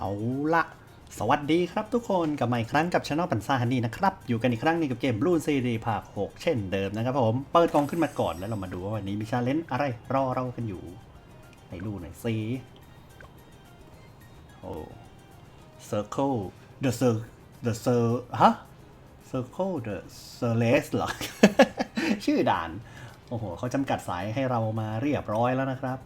เอาละสวัสดีครับทุกคนกลับมาอีกครั้งกับช anel ปันซ่าฮันนี่นะครับ อยู่กันอีกครั้งนึงกับเกม Blue Series ภาค 6 เช่นเดิมนะครับผม เปิดกล่องขึ้นมาก่อนแล้วเรามาดูว่าวันนี้มีชาเลนจ์อะไรรอเรากันอยู่ไหนดูหน่อยสิโอ้ Circle the Cir the Cir ฮะ Circle the Celeste หรอ ชื่อด่าน โอ้โหเขาจำกัดสายให้เรามาเรียบร้อยแล้วนะครับ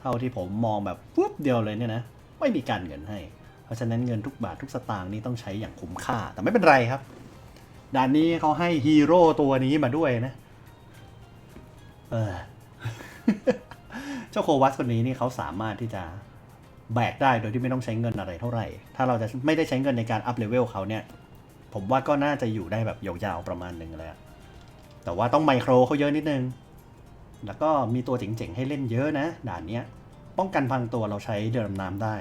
เท่าที่ผมมองแบบปุ๊บเดียวเลยเนี่ยนะ ไม่มีการเงินให้ เพราะฉะนั้นเงินทุกบาททุกสตางค์นี่ต้องใช้อย่างคุ้มค่า แต่ไม่เป็นไรครับด่านนี้เขาให้ฮีโร่ตัวนี้มาด้วยนะ เออ เจ้าโควัสคนนี้นี่เขาสามารถที่จะแบกได้โดยที่ไม่ต้องใช้เงินอะไรเท่าไหร่ ถ้าเราจะไม่ได้ใช้เงินในการอัพเลเวลเขาเนี่ย ผมว่าก็น่าจะอยู่ได้แบบยาวๆประมาณหนึ่งเลยแต่ว่าต้องไมโครเขาเยอะนิดนึง แล้วก็มีตัวเจ๋งๆให้เล่นเยอะนะด่านเนี้ย ป้องกันพังตัวเราใช้เดินน้ำได้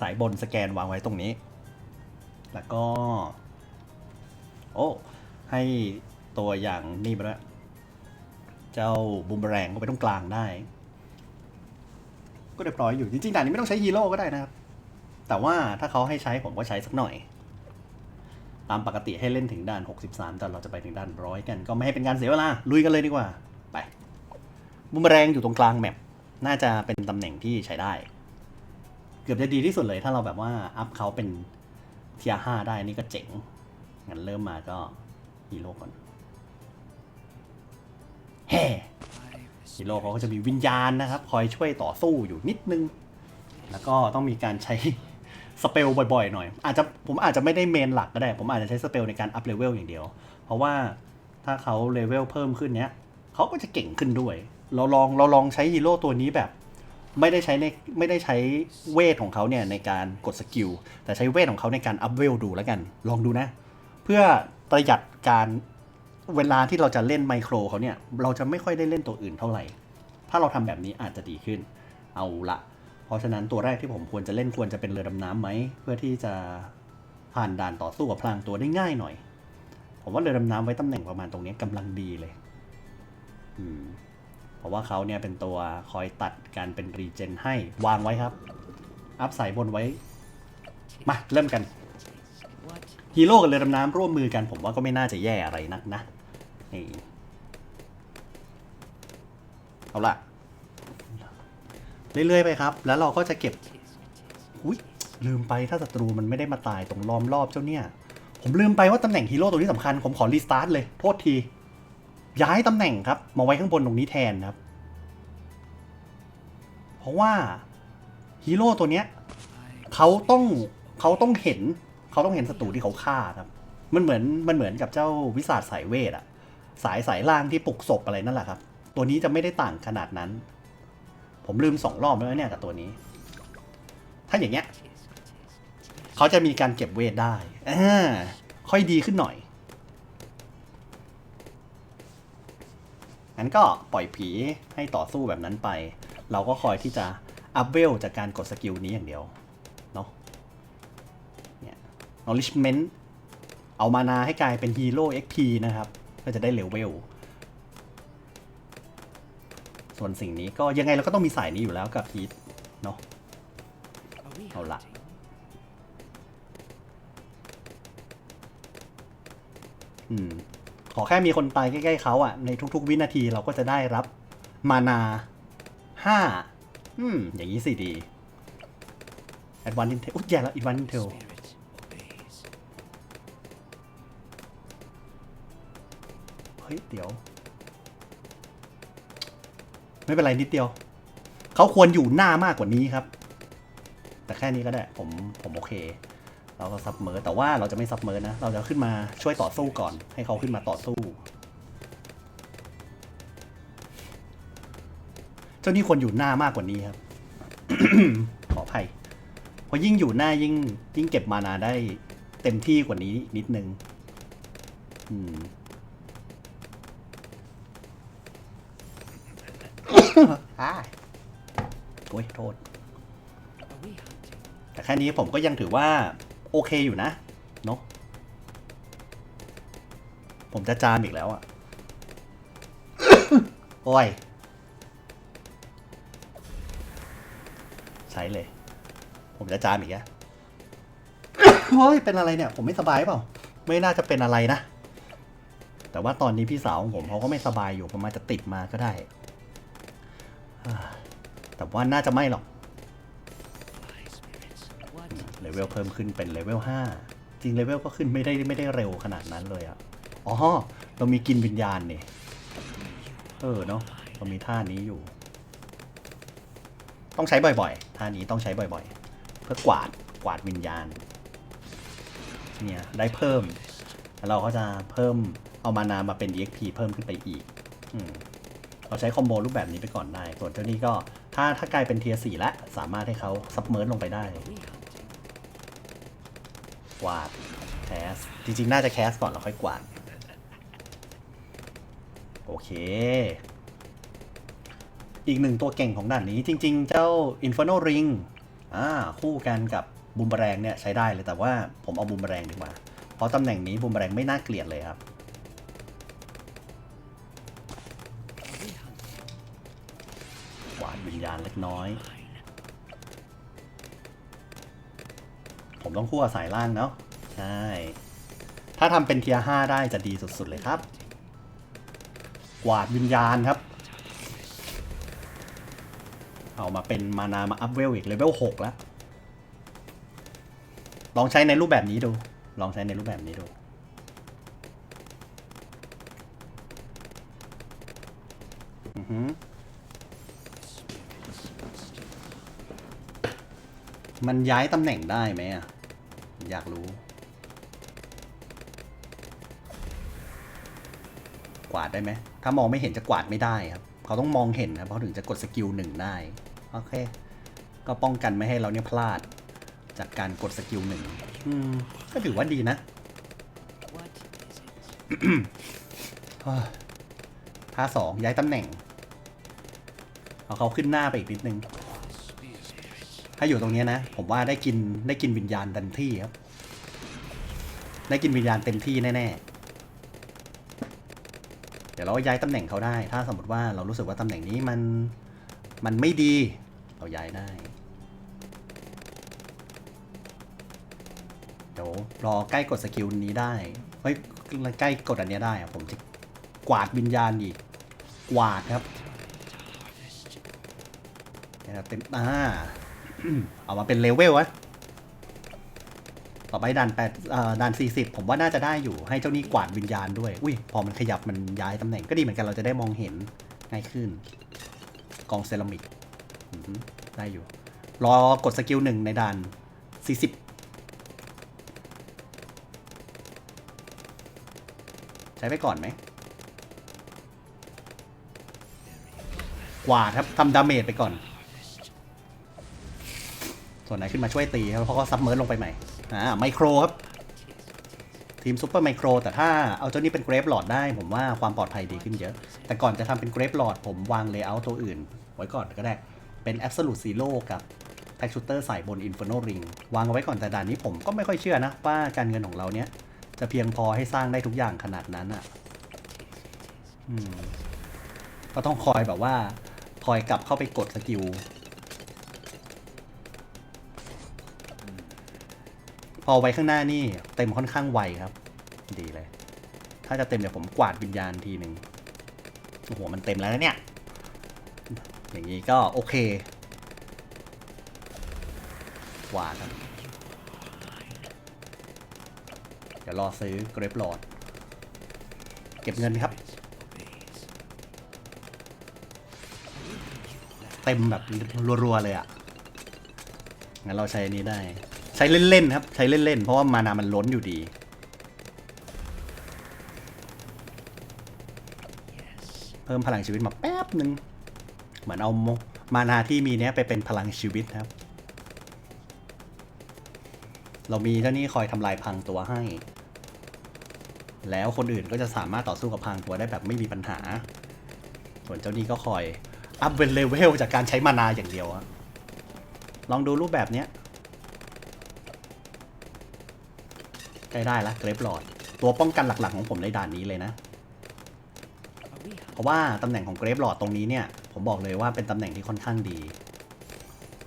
สายบนสแกนวางไว้ตรงนี้ แล้วก็ โอ้ ให้ตัวอย่างนี่ไปแล้วเจ้าบูมเบอแรงก็ไปตรงกลางได้ ก็เรียบร้อยอยู่ จริงๆด่านนี้ไม่ต้องใช้ฮีโร่ก็ได้นะครับ แต่ว่าถ้าเขาให้ใช้ผมก็ใช้สักหน่อย ตามปกติให้เล่นถึงด่าน 63 แต่เราจะไปถึงด่านร้อยกัน ก็ไม่ให้เป็นการเสียเวลา ลุยกันเลยดีกว่า ไปบูมเบอแรงอยู่ตรงกลางแมป น่าจะเป็นตำแหน่งที่ใช้ได้ เกือบจะดีที่สุดเลยถ้าเราแบบว่าอัพเขาเป็นเทียห้าได้นี่ก็เจ๋ง งั้นเริ่มมาก็ฮีโร่ก่อนแฮ่ฮีโร่เขาก็จะมีวิญญาณนะครับ คอยช่วยต่อสู้อยู่นิดนึง แล้วก็ต้องมีการใช้สเปลบ่อยๆ หน่อย อาจจะผมอาจจะไม่ได้เมนหลักก็ได้ ผมอาจจะใช้สเปลในการอัพเลเวลอย่างเดียว เพราะว่าถ้าเขาเลเวลเพิ่มขึ้นเนี้ยเขาก็จะเก่งขึ้นด้วย เราลองเราลองใช้ฮีโร่ตัวนี้แบบ ไม่ได้ใช้ในไม่ได้ใช้เวทของเขาเนี่ยในการกดสกิลแต่ใช้เวทของเขาในการอัพเวลดูแล้วกัน ลองดูนะ เพื่อประหยัดการเวลาที่เราจะเล่นไมโครเขาเนี่ย เราจะไม่ค่อยได้เล่นตัวอื่นเท่าไหร่ ถ้าเราทำแบบนี้อาจจะดีขึ้น เอาละ เพราะฉะนั้นตัวแรกที่ผมควรจะเล่นควรจะเป็นเรือดำน้ำไหม เพื่อที่จะผ่านด่านต่อสู้กับพลางตัวได้ง่ายหน่อย ผมว่าเรือดำน้ำไว้ตำแหน่งประมาณตรงนี้กำลังดีเลย อืม เพราะว่าเขาเนี่ยเป็นตัวคอยตัดการเป็นรีเจนให้วางไว้ครับ อัพสายบนไว้ มา เริ่มกันฮีโร่กับเรือดำน้ำร่วมมือกันผมว่าก็ไม่น่าจะแย่อะไรนักนะนี่เอาละเรื่อยๆไปครับ แล้วเราก็จะเก็บอุ้ยลืมไปถ้าศัตรูมันไม่ได้มาตายตรงล้อมรอบเจ้าเนี่ย ผมลืมไปว่าตำแหน่งฮีโร่ตัวนี้สำคัญ ผมขอรีสตาร์ทเลย โทษที ย้ายตำแหน่งครับ มาไว้ข้างบนตรงนี้แทนครับ เพราะว่าฮีโร่ตัวเนี้ยเขาต้องเขาต้องเห็นเขาต้องเห็นศัตรูที่เขาฆ่าครับ มันเหมือนมันเหมือนกับเจ้าวิสาสสายเวทอะสายสายล่างที่ปลุกศพอะไรนั่นแหละครับ ตัวนี้จะไม่ได้ต่างขนาดนั้น ผมลืมสองรอบแล้วเนี่ยกับตัวนี้ ถ้าอย่างเงี้ยเขาจะมีการเก็บเวทได้อค่อยดีขึ้นหน่อย งั้นก็ปล่อยผีให้ต่อสู้แบบนั้นไป เราก็คอยที่จะอัพเวลจากการกดสกิลนี้อย่างเดียว เนาะเนี่ย knowledgement เอามานาให้กลายเป็นฮีโร่ XP นะครับ ก็จะได้เลเวล ส่วนสิ่งนี้ก็ยังไงเราก็ต้องมีสายนี้อยู่แล้วกับฮีทเนาะเอาละอืม ขอแค่มีคนตายใกล้ๆเขาอะ ในทุกๆ วินาทีเราก็จะได้รับมานาห้าอืม อย่างนี้สิดีแอดวานินเทลอุ๊ยแย่แล้วอีวานินเทลเฮ้ย เดี๋ยว ไม่เป็นไรนิดเดียว เขาควรอยู่หน้ามากกว่านี้ครับ แต่แค่นี้ก็ได้ ผม ผมโอเค เราก็ซับเมอร์แต่ว่าเราจะไม่ซับเมอร์นะ เราจะขึ้นมาช่วยต่อสู้ก่อน ให้เขาขึ้นมาต่อสู้ เจ้านี่ควรอยู่หน้ามากกว่านี้ครับ ขออภัยเพราะยิ่งอยู่หน้ายิ่งยิ่งเก็บมานาได้เต็มที่กว่านี้นิดนึง อืมอ่าโอ้ยโทษ แต่แค่นี้ผมก็ยังถือว่า โอเคอยู่นะเนอะผมจะจามอีกแล้วอะโอ้ย ใช้เลย ผมจะจามอีกแล้วเฮ้ย เป็นอะไรเนี่ย ผมไม่สบายเปล่า ไม่น่าจะเป็นอะไรนะ แต่ว่าตอนนี้พี่สาวของผมเขาก็ไม่สบายอยู่ผมอาจจะติดมาก็ได้ แต่ว่าน่าจะไม่หรอก เลเวลเพิ่มขึ้นเป็นเลเวล5จริงเลเวลก็ขึ้นไม่ได้ไม่ได้เร็วขนาดนั้นเลยอะอ๋อ เรามีกินวิญญาณเนี่ยเออเนาะเรามีท่านี้อยู่ ต้องใช้บ่อยๆ ท่านี้ต้องใช้บ่อยๆ เพื่อกวาดกวาดวิญญาณ เนี่ยได้เพิ่มแล้วเราก็จะเพิ่มเอามานามาเป็น EXP เพิ่มขึ้นไปอีกอืมเราใช้คอมโบรูปแบบนี้ไปก่อนได้ ส่วนเจ้านี้ก็ถ้าถ้ากลายเป็นเทียสี่แล้วสามารถให้เขาซับเมิร์ลงไปได้ กวาดแคสจริงๆ น่าจะแคสก่อนแล้วค่อยกวาด โอเค อีกหนึ่งตัวเก่งของด่านนี้จริง ๆ เจ้า Inferno Ring อ่าคู่กันกับบูมเบอแรงเนี่ยใช้ได้เลยแต่ว่าผมเอาบูมเบอแรงดีกว่า เพราะตำแหน่งนี้บูมเบอแรงไม่น่าเกลียดเลยครับกวาดวิญญาณเล็กน้อย ผมต้องคู่กับสายล่างเนาะใช่ ถ้าทำเป็นเทียร์ห้าได้จะดีสุด ๆ เลยครับ กวาดวิญญาณครับ เอามาเป็นมานามาอัพเวลอีกเลเวลหกแล้ว ลองใช้ในรูปแบบนี้ดู ลองใช้ในรูปแบบนี้ดูอือมันย้ายตำแหน่งได้ไหมอะ อยากรู้ กวาดได้ไหม ถ้ามองไม่เห็นจะกวาดไม่ได้ครับ เขาต้องมองเห็นครับเขาถึงจะกดสกิลหนึ่งได้ โอเค ก็ป้องกันไม่ให้เราเนี่ยพลาด จากการกดสกิลหนึ่งอืมก็ถือว่าดีนะท่าสองย้ายตำแหน่ง เอาเขาขึ้นหน้าไปอีกนิดนึง ถ้าอยู่ตรงนี้นะ ผมว่าได้กินได้กินวิญญาณเต็มที่ครับ ได้กินวิญญาณเต็มที่แน่ๆ เดี๋ยวเราย้ายตำแหน่งเขาได้ ถ้าสมมติว่าเรารู้สึกว่าตำแหน่งนี้มันมันไม่ดี เราย้ายได้ เดี๋ยวรอใกล้กดสกิลนี้ได้ เฮ้ยใกล้กดอันเนี้ยได้ผมจะกวาดวิญญาณอีก กวาดครับนะครับเต็มอ่า เอามาเป็นเลเวลวะต่อไปด่านแปดอ่อด่านสี่สิบผมว่าน่าจะได้อยู่ให้เจ้านี่กวาดวิญญาณด้วย อุ้ย พอมันขยับมันย้ายตำแหน่งก็ดีเหมือนกันเราจะได้มองเห็นง่ายขึ้น กองเซรามิกได้อยู่ รอกดสกิลหนึ่งในด่านสี่สิบใช้ไปก่อนไหม กวาดครับทำดาเมจไปก่อน ส่วนไหนขึ้นมาช่วยตีครับเพราะก็ซับเมิร์ดลงไปใหม่อ่าไมโครครับ ทีมซูเปอร์ไมโครแต่ถ้าเอาเจ้านี้เป็นเกรฟหลอดได้ ผมว่าความปลอดภัยดีขึ้นเยอะ แต่ก่อนจะทำเป็นเกรฟหลอดผมวางเลเยอร์ตัวอื่น ไว้ก่อนก็ได้ เป็น Absolute Zero กับแพ็กชูเตอร์ใส่บน Inferno Ring วางเอาไว้ก่อนแต่ด่านนี้ผมก็ไม่ค่อยเชื่อนะ ว่าการเงินของเราเนี้ยจะเพียงพอให้สร้างได้ทุกอย่างขนาดนั้นอะก็ต้องคอยแบบว่า คอยกลับเข้าไปกดสกิล อไว้ข้างหน้านี่เต็มค่อนข้างไวครับ ดีเลย ถ้าจะเต็มเดี๋ยวผมกวาดวิญญาณทีหนึ่งโอ้โหมันเต็มแล้วนะเนี่ย อย่างนี้ก็โอเคกวาดครับ เดี๋ยวรอซื้อเกรฟหลอด เก็บเงินครับ เต็มแบบรัวๆเลยอะ่ะ งั้นเราใช้อันนี้ได้ ช้เล่นๆครับ ใช้เล่นๆ เพราะว่ามานามันล้นอยู่ดี เพิ่มพลังชีวิตมาแป๊บหนึ่งเหมือนเอามานาที่มีเนี้ยไปเป็นพลังชีวิตครับ เรามีเจ้านี้คอยทำลายพังตัวให้ แล้วคนอื่นก็จะสามารถต่อสู้กับพังตัวได้แบบไม่มีปัญหา ส่วนเจ้านี้ก็คอยอัพเป็นเลเวลจากการใช้มานาอย่างเดียวอะลองดูรูปแบบเนี้ย ใกล้ได้ละเกรฟหลอด ตัวป้องกันหลักๆของผมในด่านนี้เลยนะ เพราะว่าตำแหน่งของเกรฟหลอดตรงนี้เนี่ย ผมบอกเลยว่าเป็นตำแหน่งที่ค่อนข้างดี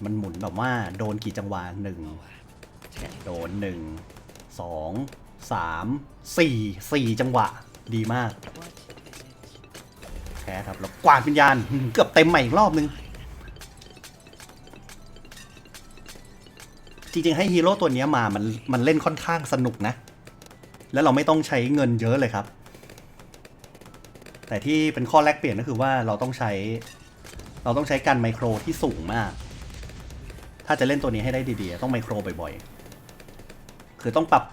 มันหมุนแบบว่าโดนกี่จังหวะหนึ่งโดนหนึ่งสองสามสี่สี่จังหวะดีมากแพ้ครับแล้วกวาดวิญญาณเกือบเต็มใหม่อีกรอบนึง จริงๆ ให้ฮีโร่ตัวนี้มามันมันเล่นค่อนข้างสนุกนะ แล้วเราไม่ต้องใช้เงินเยอะเลยครับ แต่ที่เป็นข้อแลกเปลี่ยนก็คือว่าเราต้องใช้ เราต้องใช้การไมโครที่สูงมาก ถ้าจะเล่นตัวนี้ให้ได้ดีๆ ต้องไมโครบ่อยๆ คือต้องปรับ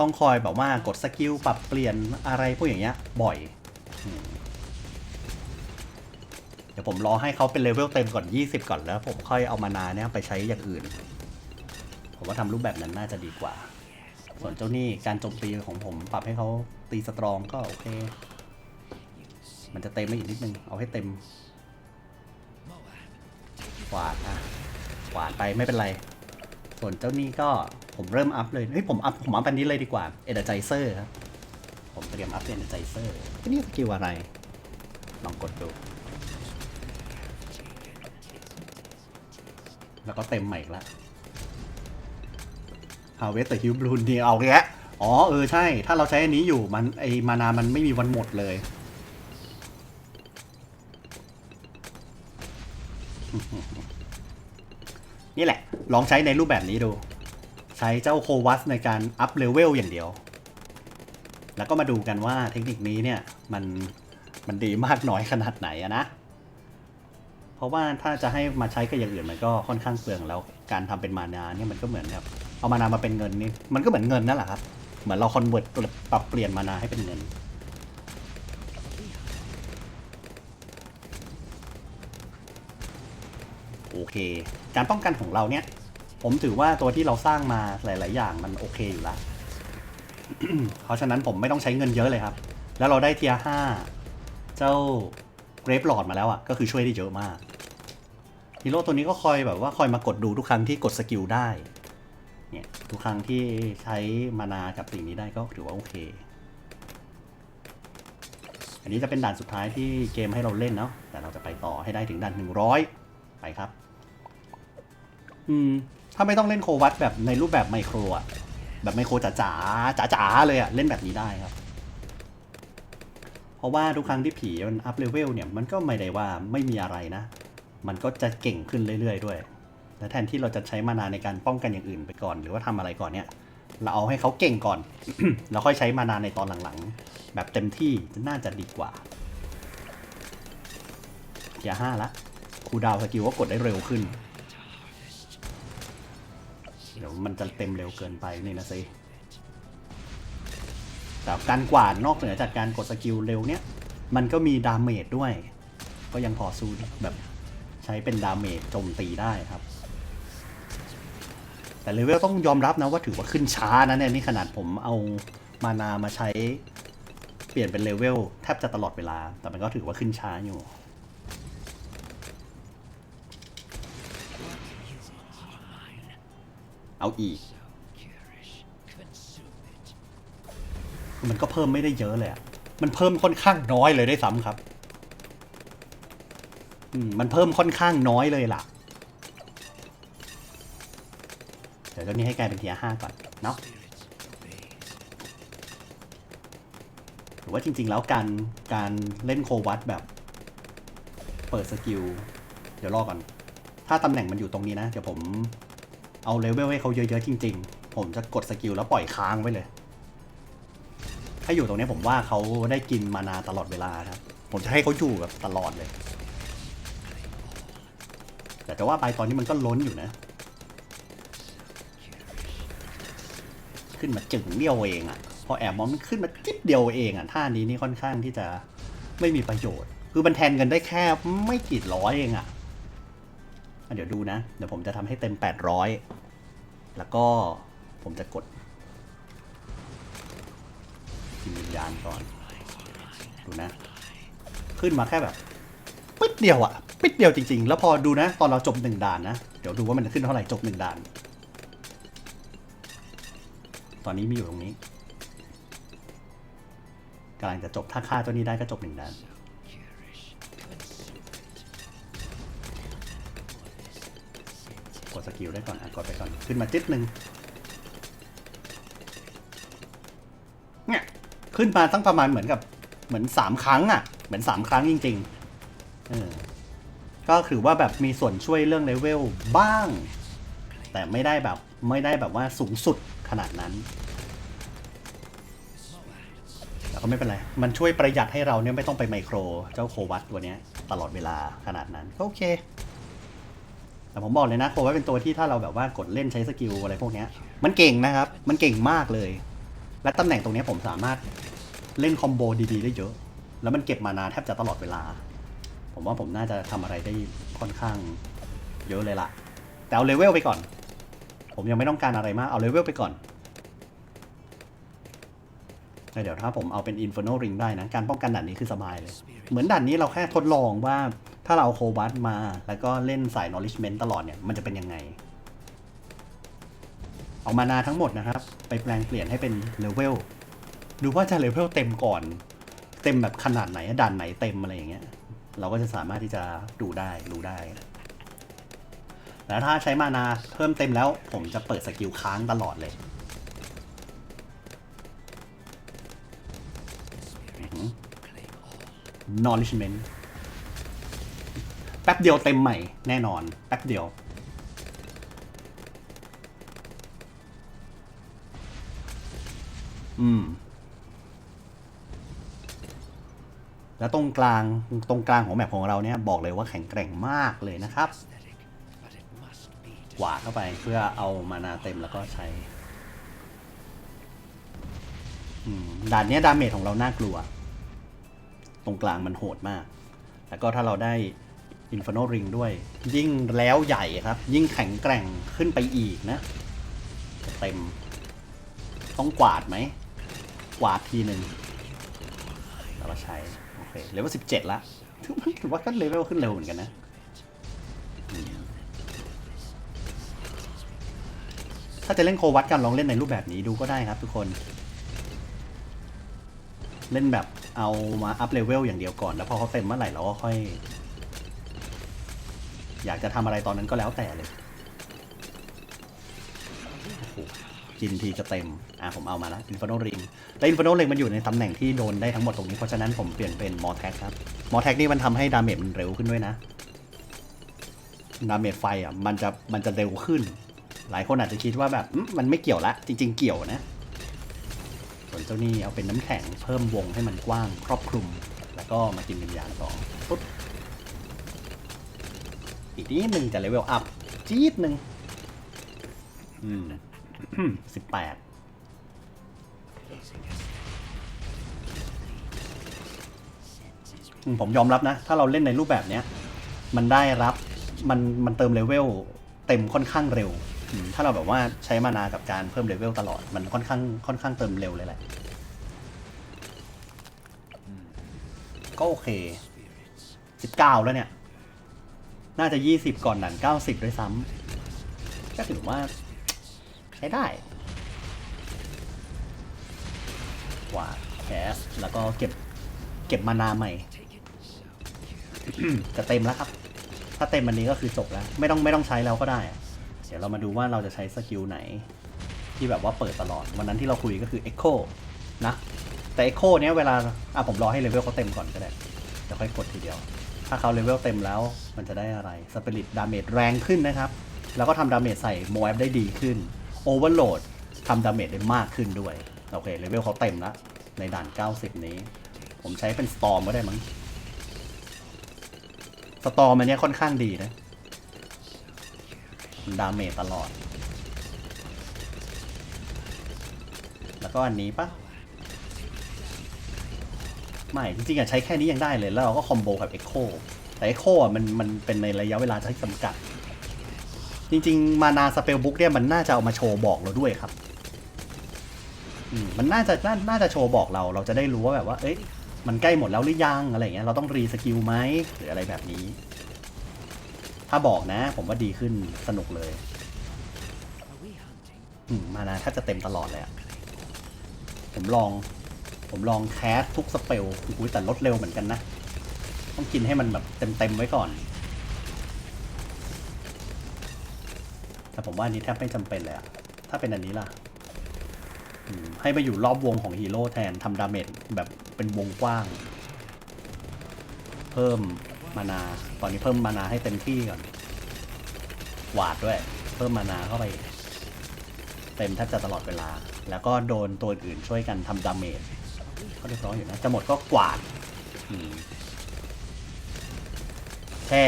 ต้องคอยแบบว่ากดสกิลปรับเปลี่ยนอะไรพวกอย่างเงี้ยบ่อยเดี๋ยวผมรอให้เขาเป็นเลเวลเต็มก่อน 20 ก่อนแล้ว ผมค่อยเอามานาเนี่ยไปใช้อย่างอื่น ผมว่าทำรูปแบบนั้นน่าจะดีกว่า ส่วนเจ้านี่การโจมตีของผมปรับให้เขาตีสตรองก็โอเค มันจะเต็มไม่อีกนิดนึง เอาให้เต็มกวาดอะกวาดไปไม่เป็นไร ส่วนเจ้านี่ก็ผมเริ่มอัพเลย เฮ้ยผมอัพผมอัพอันนี้เลยดีกว่า e n e r g i z e r ครับ ผมเตรียมอัพ e n e r g i z e r นี่สกิลอะไร ลองกดดูแล้วก็เต็มใหม่อีกแล้ว ฮาเวสแต่ฮิวบลูนนี่เอาแกะอ๋อเออใช่ ถ้าเราใช้อันนี้อยู่มันไอมานามันไม่มีวันหมดเลยนี่แหละ ลองใช้ในรูปแบบนี้ดู ใช้เจ้าโควัสในการอัพเลเวลอย่างเดียว แล้วก็มาดูกันว่าเทคนิคนี้เนี่ย มันมันดีมากน้อยขนาดไหนอะนะ เพราะว่าถ้าจะให้มาใช้กับอย่างอื่นมันก็ค่อนข้างเปลืองแล้ว การทำเป็นมานาเนี่ยมันก็เหมือนกับ เอามานามาเป็นเงินนี่มันก็เหมือนเงินนั่นแหละครับ เหมือนเราคอนเวิร์ตปรับเปลี่ยนมานาให้เป็นเงิน โอเค การป้องกันของเราเนี่ย ผมถือว่าตัวที่เราสร้างมาหลาย ๆ อย่างมันโอเคอยู่ล้วเพราะฉะนั้นผมไม่ต้องใช้เงินเยอะเลยครับ แล้วเราได้เทียห้าเจ้าเกรฟหลอดมาแล้วอะ ก็คือช่วยได้เยอะมากฮีโร่ตัวนี้ก็คอยแบบว่าคอยมากดดูทุกครั้งที่กดสกิลได้ เนี่ยทุกครั้งที่ใช้มานากับสิ่งนี้ได้ก็ถือว่าโอเค อันนี้จะเป็นด่านสุดท้ายที่เกมให้เราเล่นเนาะแต่เราจะไปต่อให้ได้ถึงด่านหนึ่งร้อยไปครับ อืม ถ้าไม่ต้องเล่นโควัตแบบในรูปแบบไมโครอะแบบไมโครจ๋าจ๋าจ๋าจ๋าๆเลยอะเล่นแบบนี้ได้ครับ เพราะว่าทุกครั้งที่ผีมันอัพเลเวลเนี่ยมันก็ไม่ได้ว่าไม่มีอะไรนะ มันก็จะเก่งขึ้นเรื่อยๆด้วย และแทนที่เราจะใช้มานาในการป้องกันอย่างอื่นไปก่อน หรือว่าทำอะไรก่อนเนี่ย เราเอาให้เขาเก่งก่อน แล้วค่อยใช้มานาในตอนหลังๆ แบบเต็มที่น่าจะดีกว่าเทียร์ห้าละคูดาวสกิลก็กดได้เร็วขึ้น เดี๋ยวมันจะเต็มเร็วเกินไปนี่นะสิแต่การกวาดนอกเหนือจากการกดสกิลเร็วเนี่ย มันก็มีดาเมจด้วย ก็ยังพอสู้แบบใช้เป็นดาเมจโจมตีได้ครับ แต่เลเวลต้องยอมรับนะว่าถือว่าขึ้นช้านะเนี่ยนี่ขนาดผมเอามานามาใช้เปลี่ยนเป็นเลเวลแทบจะตลอดเวลา แต่มันก็ถือว่าขึ้นช้าอยู่เอาอีก มันก็เพิ่มไม่ได้เยอะเลยอะมันเพิ่มค่อนข้างน้อยเลยได้ซ้ำครับ มันเพิ่มค่อนข้างน้อยเลยล่ะ ดี๋ยวเจ้านี้ให้กลายเป็นเทียห้าก่อนเนาะหรือว่าจริง ๆ แล้วการการเล่นโควัตแบบ เปิดสกิล เดี๋ยวรอก่อน ถ้าตำแหน่งมันอยู่ตรงนี้นะ เดี๋ยวผมเอาเลเวลให้เขาเยอะๆจริง ๆ ผมจะกดสกิลแล้วปล่อยค้างไว้เลย ถ้าอยู่ตรงนี้ผมว่าเขาได้กินมานาตลอดเวลาครับ ผมจะให้เขาอยู่แบบตลอดเลย แต่จะว่าไปตอนนี้มันก็ล้นอยู่นะ ขึ้นมาจึงเดียวเองอะ่ะพอแอบมองมันขึ้นมาจิ๊บเดียวเองอะ่ะท่านี้นี่ค่อนข้างที่จะไม่มีประโยชน์ คือมันแทนกันได้แค่ไม่กี่ร้อยเองอะ่ะเดี๋ยวดูนะ เดี๋ยวผมจะทำให้เต็ม 800 แล้วก็ผมจะกดจิตวิญญาณก่อน ดูนะ ขึ้นมาแค่แบบปิดเดียวอะปิดเดียวจริงๆ แล้วพอดูนะ ตอนเราจบหนึ่งด่านนะ เดี๋ยวดูว่ามันจะขึ้นเท่าไหร่จบหนึ่งด่าน ตอนนี้มีอยู่ตรงนี้กำลังจะจบถ้าฆ่าเจ้านี้ได้ก็จบหนึ่งด่านสกิลได้ก่อนอะกดไปก่อน ขึ้นมาจิ๊ดหนึ่งเนี่ยขึ้นมาตั้งประมาณเหมือนกับเหมือนสามครั้งอะ เหมือนสามครั้งจริงๆเออก็ถือว่าแบบมีส่วนช่วยเรื่องเลเวลบ้าง แต่ไม่ได้แบบไม่ได้แบบว่าสูงสุด ขนาดนั้นแต่ก็ไม่เป็นไร มันช่วยประหยัดให้เราเนี่ยไม่ต้องไปไมโคร เจ้าโควัตตัวเนี้ยตลอดเวลาขนาดนั้นก็โอเค แต่ผมบอกเลยนะโควัตเป็นตัวที่ถ้าเราแบบว่ากดเล่นใช้สกิลอะไรพวกเนี้ย มันเก่งนะครับ มันเก่งมากเลย และตำแหน่งตรงนี้ผมสามารถเล่นคอมโบดีๆได้เยอะ แล้วมันเก็บมานาแทบจะตลอดเวลา ผมว่าผมน่าจะทำอะไรได้ค่อนข้างเยอะเลยล่ะ แต่เอาเลเวลไปก่อน ผมยังไม่ต้องการอะไรมาก เอาเลเวลไปก่อนแล้วเดี๋ยวถ้าผมเอาเป็น Inferno Ring ได้นะ การป้องกันด่านนี้คือสบายเลย เหมือนด่านนี้เราแค่ทดลองว่าถ้าเราเอาโคบัสมา แล้วก็เล่นสาย Knowledgement ตลอดเนี่ย มันจะเป็นยังไง เอามานาทั้งหมดนะครับ ไปแปลงเปลี่ยนให้เป็นเลเวล ดูว่าจะเลเวลเต็มก่อน เต็มแบบขนาดไหนด่านไหนเต็มอะไรอย่างเงี้ย เราก็จะสามารถที่จะดูได้รู้ได้ แล้วถ้าใช้มานาเพิ่มเต็มแล้ว ผมจะเปิดสกิลค้างตลอดเลย knowledgement แป๊บเดียวเต็มใหม่แน่นอน แป๊บเดียว อืม แล้วตรงกลางตรงกลางของแมปของเราเนี่ย บอกเลยว่าแข็งแกร่งมากเลยนะครับ กวาดเข้าไปเพื่อเอามานาเต็มแล้วก็ใช้ด่านนี้ดาเมจของเราน่ากลัว ตรงกลางมันโหดมาก แล้วก็ถ้าเราได้ Inferno Ring ด้วย ยิ่งแล้วใหญ่ครับ ยิ่งแข็งแกร่งขึ้นไปอีกนะเต็ม ต้องกวาดไหม กวาดทีหนึ่งแล้วก็ใช้ โอเคเลเวลสิบเจ็ดละถือว่าก็เลเวลขึ้นเร็วเหมือนกันนะ ถ้าจะเล่นโควัตกันลองเล่นในรูปแบบนี้ดูก็ได้ครับทุกคน เล่นแบบเอามาอัพเลเวลอย่างเดียวก่อน แล้วพอเขาเต็มเมื่อไหร่เราก็ค่อย อยากจะทำอะไรตอนนั้นก็แล้วแต่เลยกินทีจะเต็ม อะผมเอามาแล้วอินฟ n น l ริงและอินฟ n น l ริงมันอยู่ในตำแหน่งที่โดนได้ทั้งหมดตรงนี้ เพราะฉะนั้นผมเปลี่ยนเป็นมอแท็กครับ มอแท็กนี่มันทำให้ดาเมจมันเร็วขึ้นด้วยนะ ดาเมจไฟอะมันจะมันจะเร็วขึ้น หลายคนอาจจะคิดว่าแบบมันไม่เกี่ยวละ จริง ๆ เกี่ยวนะ ส่วนเจ้านี่เอาเป็นน้ำแข็งเพิ่มวงให้มันกว้างครอบคลุม แล้วก็มากินวิญญาณต่อปุ๊บอีกนิดนึงจะเลเวลอัพจี๊ดหนึ่งอืมสิบแปดผมยอมรับนะ ถ้าเราเล่นในรูปแบบเนี้ย มันได้รับมันมันเติมเลเวลเต็มค่อนข้างเร็ว ถ้าเราแบบว่าใช้มานากับการเพิ่มเลเวลตลอด มันค่อนข้างค่อนข้างเติมเร็วเลยแหละ ก็โอเคสิบเก้าแล้วเนี่ย น่าจะยี่สิบก่อนดันเก้าสิบด้วยซ้ำก็ถือว่าใช้ได้กวาดแคส แล้วก็เก็บเก็บมานาใหม่ จะเต็มแล้วครับ ถ้าเต็มวันนี้ก็คือจบแล้ว ไม่ต้องไม่ต้องใช้แล้วก็ได้อะ เดี๋ยวเรามาดูว่าเราจะใช้สกิลไหน ที่แบบว่าเปิดตลอด วันนั้นที่เราคุยก็คือ Echo นะ แต่ Echo เนี้ยเวลา อะผมรอให้เลเวลเขาเต็มก่อนก็ได้เดี๋ยวค่อยกดทีเดียว ถ้าเขาเลเวลเต็มแล้วมันจะได้อะไรสปิริตดาเมจแรงขึ้นนะครับ แล้วก็ทำดาเมจใส่โมแอฟได้ดีขึ้นโอเวอร์โหลดทำดาเมจได้มากขึ้นด้วย โอเคเลเวลเขาเต็มแล้วในด่าน 90 นี้ ผมใช้เป็นสตอมก็ได้มั้งสตอมอันเนี้ยค่อนข้างดีนะ ดาเมจตลอด แล้วก็อันนี้ปะไม่ จริงๆอะใช้แค่นี้ยังได้เลย แล้วเราก็คอมโบกับ Echo แต่ Echo อะมันมันเป็นในระยะเวลาที่จำกัด จริง ๆ มานาสเปลบุ๊กเนี่ยมันน่าจะเอามาโชว์บอกเราด้วยครับมันน่าจะน่าน่าจะโชว์บอกเรา เราจะได้รู้ว่าแบบว่า เอ้ยมันใกล้หมดแล้วหรือยังอะไรเงี้ย เราต้องรีสกิลไหมหรืออะไรแบบนี้ ถ้าบอกนะ ผมว่าดีขึ้นสนุกเลยมมานาถ้าจะเต็มตลอดเลยอะผมลอง ผมลองแคสทุกสเปลอุ้ยแต่ลดเร็วเหมือนกันนะ ต้องกินให้มันแบบเต็มๆไว้ก่อน แต่ผมว่าอันนี้แทบไม่จำเป็นเลยอะถ้าเป็นอันนี้ล่ะให้มาอยู่รอบวงของฮีโร่แทนทำดาเมจแบบเป็นวงกว้าง เพิ่ม มานา ตอนนี้เพิ่มมานาให้เต็มที่ก่อน หวาดด้วย เพิ่มมานาเข้าไป เต็มแทบจะตลอดเวลา แล้วก็โดนตัวอื่นช่วยกันทำดาเมจก็เรียบร้อยอยู่นะ จะหมดก็กวาดแค่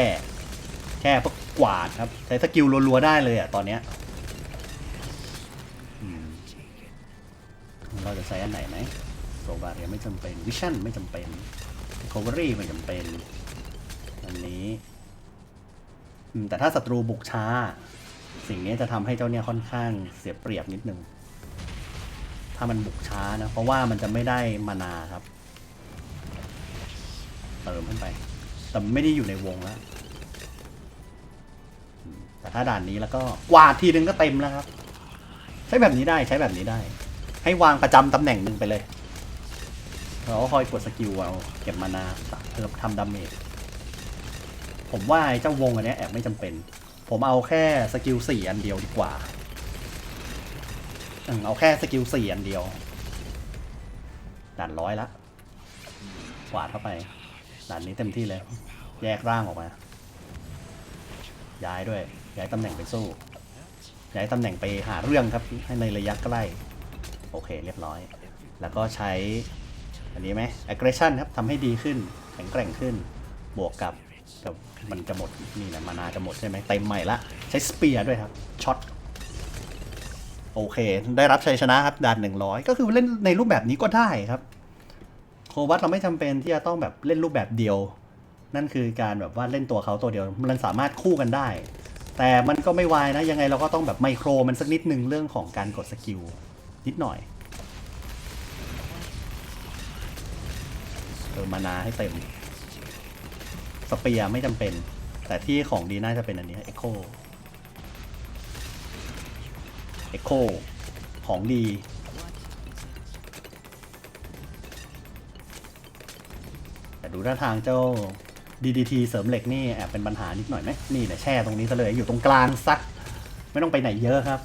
แค่พวกกวาดครับ ใช้สกิลรัวๆได้เลยอะตอนเนี้ยเราจะใช้อันไหนไหมโซบาเรียไม่จำเป็น วิชั่นไม่จำเป็นโคเวอรี่ไม่จำเป็น อันนี้แต่ถ้าศัตรูบุกช้า สิ่งนี้จะทำให้เจ้าเนี่ยค่อนข้างเสียเปรียบนิดนึง ถ้ามันบุกช้านะ เพราะว่ามันจะไม่ได้มานาครับ เติมขึ้นไป แต่ไม่ได้อยู่ในวงแล้ว แต่ถ้าด่านนี้แล้วก็กวาดทีนึงก็เต็มแล้วครับ ใช้แบบนี้ได้ใช้แบบนี้ได้ ให้วางประจำตำแหน่งหนึ่งไปเลยเราก็คอยกดสกิลเอาเก็บมานาเพิ่มทำดาเมจ ผมว่าไอ้เจ้าวงอันนี้แอบไม่จำเป็น ผมเอาแค่สกิลสี่อันเดียวดีกว่าเอาแค่สกิลสี่อันเดียวด่านร้อยละกวาดเข้าไปด่านนี้เต็มที่เลย แยกร่างออกมา ย้ายด้วย ย้ายตำแหน่งไปสู้ ย้ายตำแหน่งไปหาเรื่องครับให้ในระยะใกล้ โอเคเรียบร้อย แล้วก็ใช้ อันนี้ไหม aggression ครับทำให้ดีขึ้น แข็งแกร่งขึ้น บวกกับ กับมันจะหมดนี่แหละมานาจะหมดใช่ไหมเต็มใหม่ละใช้สเปียร์ด้วยครับช็อตโอเค ได้รับชัยชนะครับด่านหนึ่งร้อยก็คือเล่นในรูปแบบนี้ก็ได้ครับ โควัตเราไม่จำเป็นที่จะต้องแบบเล่นรูปแบบเดียว นั่นคือการแบบว่าเล่นตัวเขาตัวเดียว มันสามารถคู่กันได้ แต่มันก็ไม่วายนะ ยังไงเราก็ต้องแบบไมโครมันสักนิดนึงเรื่องของการกดสกิลนิดหน่อยเติมมานาให้เต็ม สเปียไม่จำเป็น แต่ที่ของดีน่าจะเป็นอันนี้เอ็กโคเอ็กโคของดีแต่ดูท่าทางเจ้า DDT เสริมเหล็กนี่แอบเป็นปัญหานิดหน่อยไหมนี่เนี่ยแช่ตรงนี้ซะเลยอยู่ตรงกลางซักไม่ต้องไปไหนเยอะครับ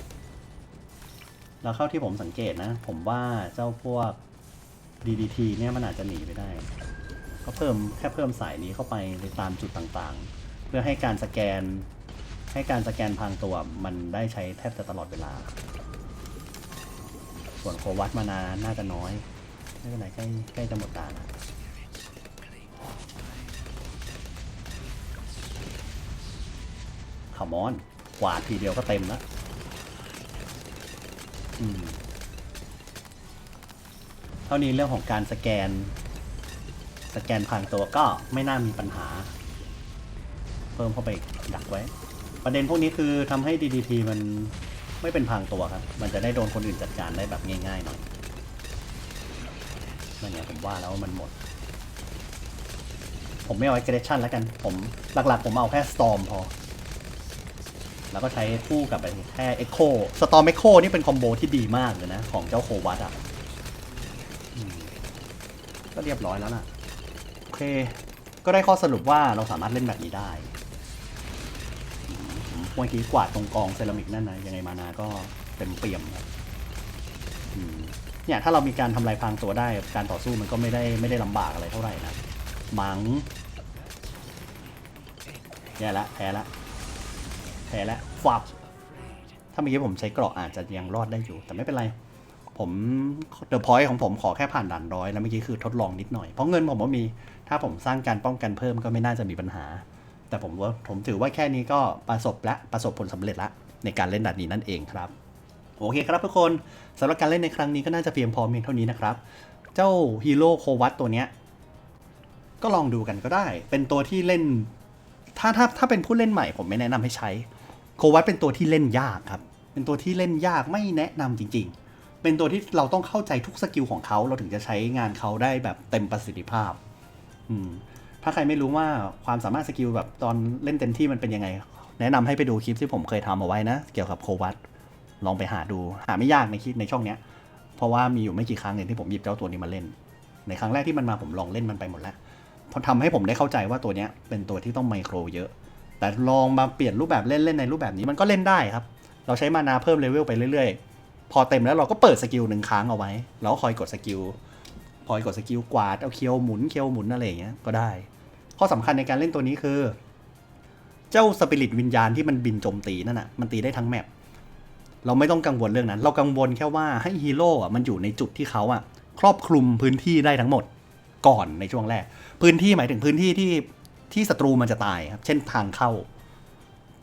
แล้วเข้าที่ผมสังเกตนะ ผมว่าเจ้าพวก DDT เนี่ยมันอาจจะหนีไปได้ ก็เพิ่มแค่เพิ่มสายนี้เข้าไปในตามจุดต่างๆ เพื่อให้การสแกน ให้การสแกนพรางตัวมันได้ใช้แทบจะตลอดเวลา ส่วนโควัตมานาน่าจะน้อยไม่เป็นไรใกล้ใกล้จะหมดตาแล้วขามอนกวาดทีเดียวก็เต็มแล้วเท่านี้เรื่องของการสแกน สแกนพรางตัวก็ไม่น่ามีปัญหา เพิ่มเข้าไปดักไว้ ประเด็นพวกนี้คือทำให้ DDT มันไม่เป็นพรางตัวครับ มันจะได้โดนคนอื่นจัดการได้แบบง่ายๆหน่อยนั่นเนี่ยผมว่าแล้วว่ามันหมด ผมไม่เอา aggression แล้วกัน ผมหลักๆ ผมเอาแค่ storm พอ แล้วก็ใช้คู่กับไอแค่ echo storm echo นี่เป็นคอมโบที่ดีมากเลยนะ ของเจ้าโควัตอะก็เรียบร้อยแล้วล่ะ เค ก็ได้ข้อสรุปว่าเราสามารถเล่นแบบนี้ได้เมื่อกี้กวาดตรงกองเซรามิกนั่นนะยังไงมานาก็เต็มเปี่ยมครับเนี่ยถ้าเรามีการทำลายพรางตัวได้การต่อสู้มันก็ไม่ได้ไม่ได้ลำบากอะไรเท่าไหร่นะมังแย่ละแพ้ละแพ้ละฟับถ้าเมื่อกี้ผมใช้เกราะอาจจะยังรอดได้อยู่ แต่ไม่เป็นไร ผมเดอะพอยต์ของผมขอแค่ผ่านด่านร้อยแล้วเมื่อกี้คือทดลองนิดหน่อย เพราะเงินผมก็มี ถ้าผมสร้างการป้องกันเพิ่มก็ไม่น่าจะมีปัญหา แต่ผมว่าผมถือว่าแค่นี้ก็ประสบและประสบผลสำเร็จละในการเล่นด่านนี้นั่นเองครับ โอเคครับทุกคนสำหรับการเล่นในครั้งนี้ก็น่าจะเพียงพอเพียงเท่านี้นะครับ เจ้าฮีโร่โควัตตัวเนี้ยก็ลองดูกันก็ได้ เป็นตัวที่เล่น ถ้าถ้าถ้าเป็นผู้เล่นใหม่ผมไม่แนะนำให้ใช้ โควัตเป็นตัวที่เล่นยากครับ เป็นตัวที่เล่นยากไม่แนะนำจริง ๆ เป็นตัวที่เราต้องเข้าใจทุกสกิลของเขาเราถึงจะใช้งานเขาได้แบบเต็มประสิทธิภาพ อืมถ้าใครไม่รู้ว่าความสามารถสกิลแบบตอนเล่นเต็มที่มันเป็นยังไง แนะนำให้ไปดูคลิปที่ผมเคยทำเอาไว้นะ เกี่ยวกับโควัตลองไปหาดู หาไม่ยากในคลิปในช่องเนี้ย เพราะว่ามีอยู่ไม่กี่ครั้งเองที่ผมหยิบเจ้าตัวนี้มาเล่น ในครั้งแรกที่มันมาผมลองเล่นมันไปหมดแล้วพอทำให้ผมได้เข้าใจว่าตัวเนี้ยเป็นตัวที่ต้องไมโครเยอะ แต่ลองมาเปลี่ยนรูปแบบเล่นเล่นในรูปแบบนี้มันก็เล่นได้ครับ เราใช้มานาเพิ่มเลเวลไปเรื่อยๆ พอเต็มแล้วเราก็เปิดสกิลหนึ่งค้างเอาไว้ แล้วคอยกดสกิลคอยกดสกิลกวาดเอาเคียวหมุนเคียวหมุนอะไรอย่างเงี้ยก็ได้ ข้อสำคัญในการเล่นตัวนี้คือ เจ้าสปิริตวิญญาณที่มันบินโจมตีนั่นน่ะมันตีได้ทั้งแมปเราไม่ต้องกังวลเรื่องนั้น เรากังวลแค่ว่าให้ฮีโร่อะมันอยู่ในจุดที่เขาอะครอบคลุมพื้นที่ได้ทั้งหมดก่อนในช่วงแรก พื้นที่หมายถึงพื้นที่ที่ที่ศัตรูมันจะตายครับ เช่นทางเข้า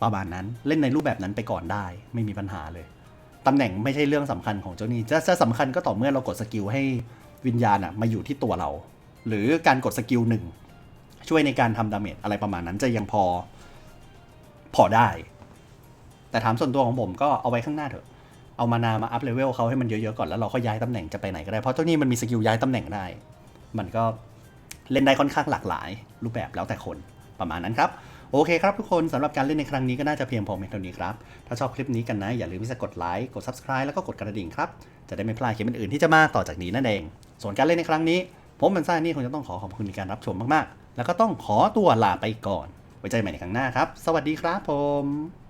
ประมาณนั้นเล่นในรูปแบบนั้นไปก่อนได้ ไม่มีปัญหาเลย ตำแหน่งไม่ใช่เรื่องสำคัญของเจ้านี่จะจะสำคัญก็ต่อเมื่อเรากดสกิลให้วิญญาณอะมาอยู่ที่ตัวเรา หรือการกดสกิลหนึ่งช่วยในการทำดาเมจอะไรประมาณนั้นจะยังพอพอได้ แต่ถามส่วนตัวของผมก็เอาไว้ข้างหน้าเถอะ เอามานามาอัพเลเวลเขาให้มันเยอะๆก่อนแล้วเราก็ย้ายตำแหน่งจะไปไหนก็ได้ เพราะเจ้านี่มันมีสกิลย้ายตำแหน่งได้ มันก็เล่นได้ค่อนข้างหลากหลาย รูปแบบแล้วแต่คนประมาณนั้นครับ โอเคครับทุกคนสำหรับการเล่นในครั้งนี้ก็น่าจะเพียงพอเพียงเท่านี้ครับ ถ้าชอบคลิปนี้กันนะ อย่าลืมที่จะกดไลค์กด subscribe แล้วก็กดกระดิ่งครับ จะได้ไม่พลาดคลิปอื่นๆที่จะมาต่อจากนี้นั่นเอง ส่วนการเล่นในครั้งนี้ ผมมันซ่านี่คงจะต้องขอขอบคุณในการรับชมมากๆ แล้วก็ต้องขอตัวลาไปก่อน ไว้เจอกันใหม่ในครั้งหน้าครับ สวัสดีครับผม